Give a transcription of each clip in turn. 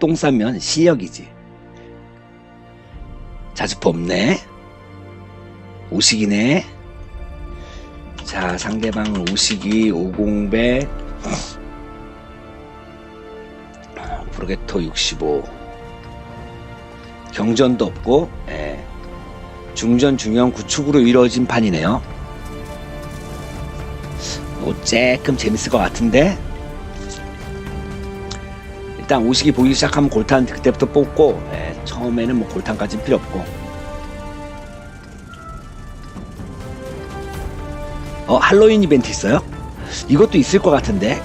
똥 싸면 실력이지. 자주 뽑네. 오식이네. 자, 상대방은 오식이, 오공백, 프로게터 65. 경전도 없고, 예. 중전, 중형, 구축으로 이루어진 판이네요. 뭐, 조금 재밌을 것 같은데? 일단 오식이 보이기 시작하면 골탄 그때부터 뽑고, 예, 처음에는 뭐 골탄까지는 필요 없고. 어, 할로윈 이벤트 있어요? 이것도 있을 것 같은데?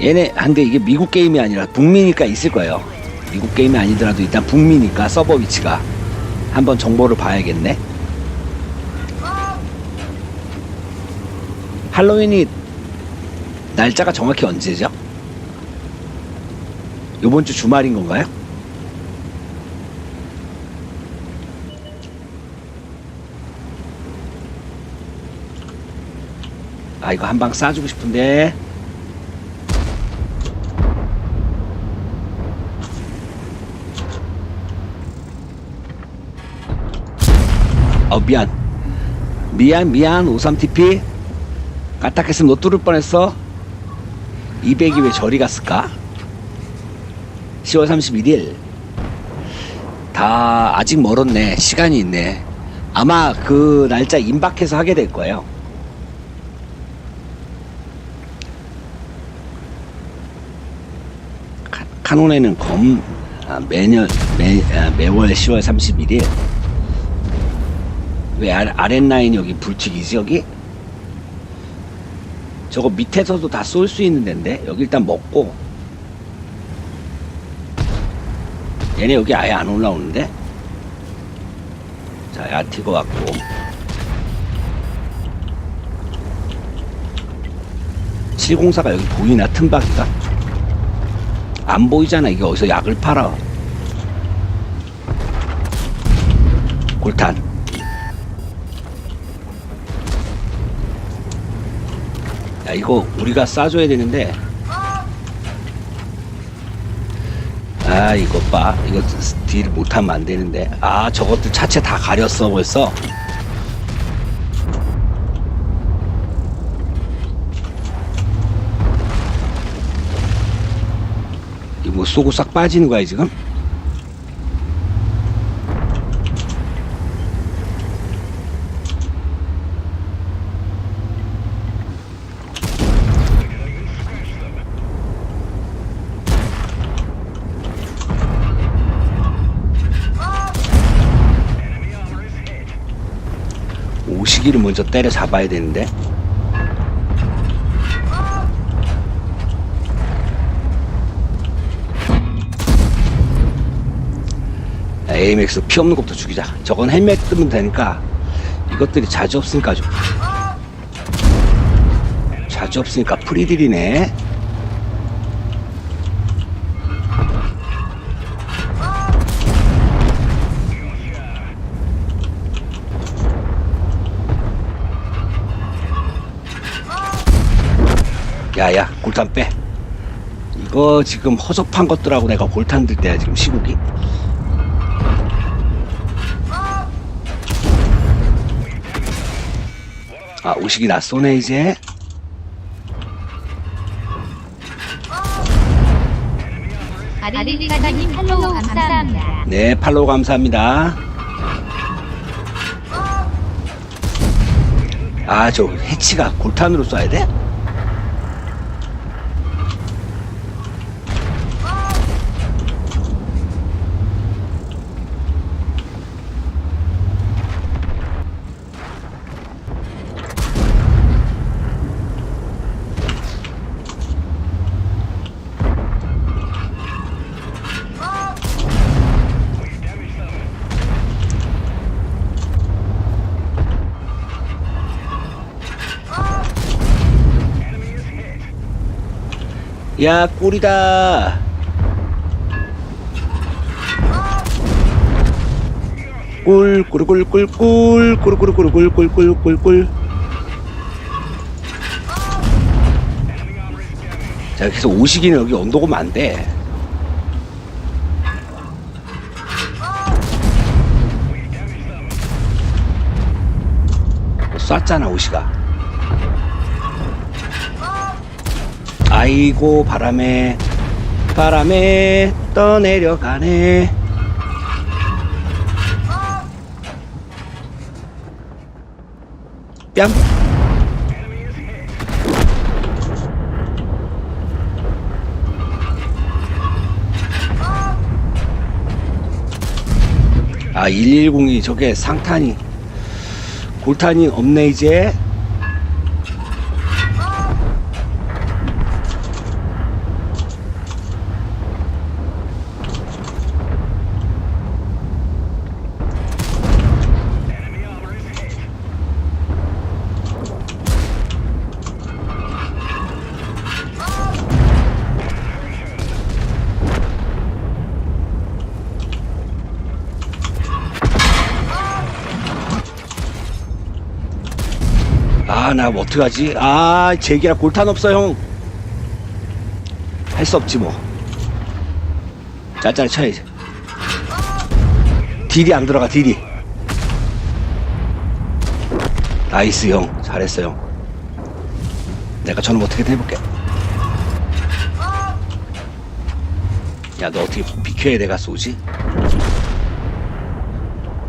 얘네, 한데 이게 미국 게임이 아니라 북미니까 있을 거예요. 미국 게임이 아니더라도 일단 북미니까 서버 위치가. 한번 정보를 봐야겠네. 할로윈이 날짜가 정확히 언제죠? 요번 주 주말인 건가요? 아 이거 한방 쏴주고 싶은데. 어 미안. 미안 미안 53TP 까딱했으면 너 뚫을 뻔했어. 200이 왜 저리 갔을까 10월 31일 다 아직 멀었네. 시간이 있네. 아마 그 날짜 임박해서 하게 될 거예요. 카- 카논에는 검 아, 매년 매, 아, 매월 10월 31일 왜 아, 아랫라인 여기 불튀기지 여기? 저거 밑에서도 다 쏠 수 있는 데인데? 여기 일단 먹고 얘네 여기 아예 안 올라오는데? 자 야티거 왔고. (704가) 여기 보이나 틈바기가? 안 보이잖아 이게 어디서 약을 팔아. 골탄. 야 이거 우리가 쏴줘야 되는데 아 이거 봐. 이거 딜 못하면 안 되는데. 아 저것도 차체 다 가렸어 벌써. 이거 뭐 쏘고 싹 빠지는 거야 지금 오시기를 먼저 때려 잡아야 되는데. 야, AMX 피 없는 것부터 죽이자. 저건 헬멧 뜨면 되니까 이것들이 자주 없으니까 좀. 자주 없으니까 프리딜이네 야야 골탄 빼 이거 지금 허접한 것들하고 내가 골탄 들 때야 지금 시국이 아 오식이 낯쏘네 이제 아리리카님 팔로우 감사합니다. 네 팔로우 감사합니다 아 저 해치가 골탄으로 쏴야 돼? 야 꿀이다 꿀 꾸르꿀꿀꿀 꾸르꾸르꾸르꿀꿀꿀꿀꿀꿀 자 계속 오시기는 여기 언덕 오면 안돼 쐈잖아 오시가 아이고 바람에 바람에 떠내려가네 뺨 아, 110이 저게 상탄이 골탄이 없네 이제. 아, 나 뭐 어떡하지? 아, 제기라 골탄 없어, 형. 할 수 없지, 뭐. 짤짤 쳐야지. 딜이 안 들어가, 딜이. 나이스, 형. 잘했어, 형. 내가 저는 어떻게든 해볼게. 야, 너 어떻게 비켜야 내가 쏘지?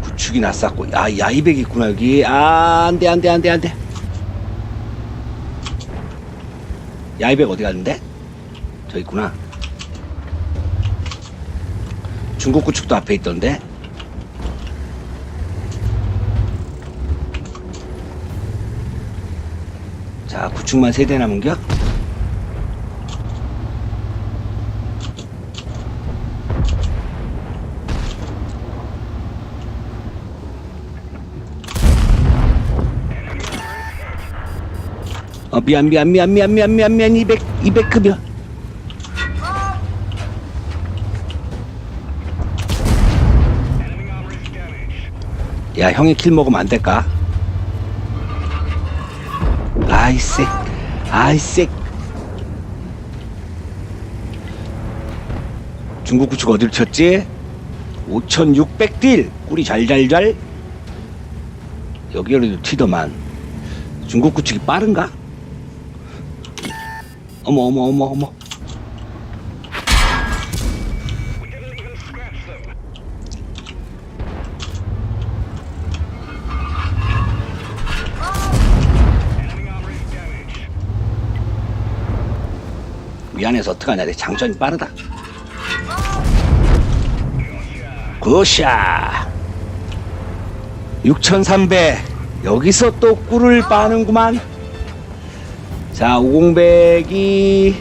구축이 났었고. 아, 야이백 있구나, 여기. 아, 안 돼, 안 돼, 안 돼, 안 돼. 야이백 어디 갔는데? 저 있구나. 중국 구축도 앞에 있던데. 자, 구축만 세 대 남은겨? 어, 미안, 미안, 미안, 미안, 미안, 미안, 미안, 200, 200 급여. 야, 형이 킬 먹으면 안 될까? 아이색, 아이색. 중국 구축 어딜 쳤지? 5600딜! 꿀이 잘잘잘. 여기로도 튀더만. 중국 구축이 빠른가? 어머 어머 어머 어머. 미안해서 어떡하냐 내 장전이 빠르다. 굿샷. 6300 여기서 또 꿀을 빠는구만 자, 5공백이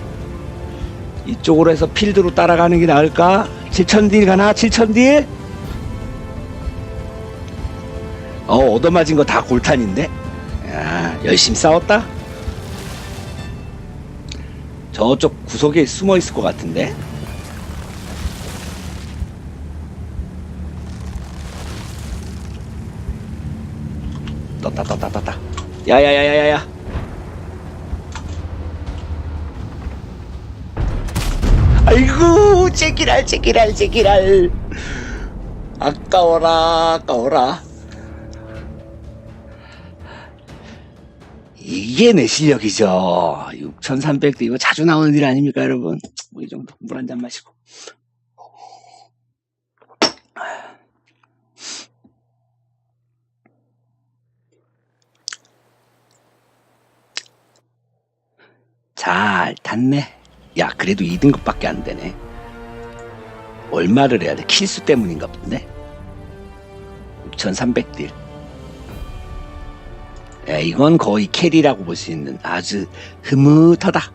이쪽으로 해서 필드로 따라가는 게 나을까? 7000딜 가나? 7000딜? 어, 얻어맞은 거 다 골탄인데? 야, 열심히 싸웠다? 저쪽 구석에 숨어 있을 것 같은데? 떴다, 떴다, 떴다. 야야야야야야. 아이고 제기랄 제기랄 제기랄. 아까워라 아까워라. 이게 내 실력이죠. 6300도 이거 자주 나오는 일 아닙니까 여러분? 뭐 이 정도. 물 한 잔 마시고. 잘 탔네 야 그래도 2등급밖에 안 되네. 얼마를 해야 돼? 킬수 때문인가 본데? 6300딜. 야 이건 거의 캐리라고 볼 수 있는 아주 흐뭇하다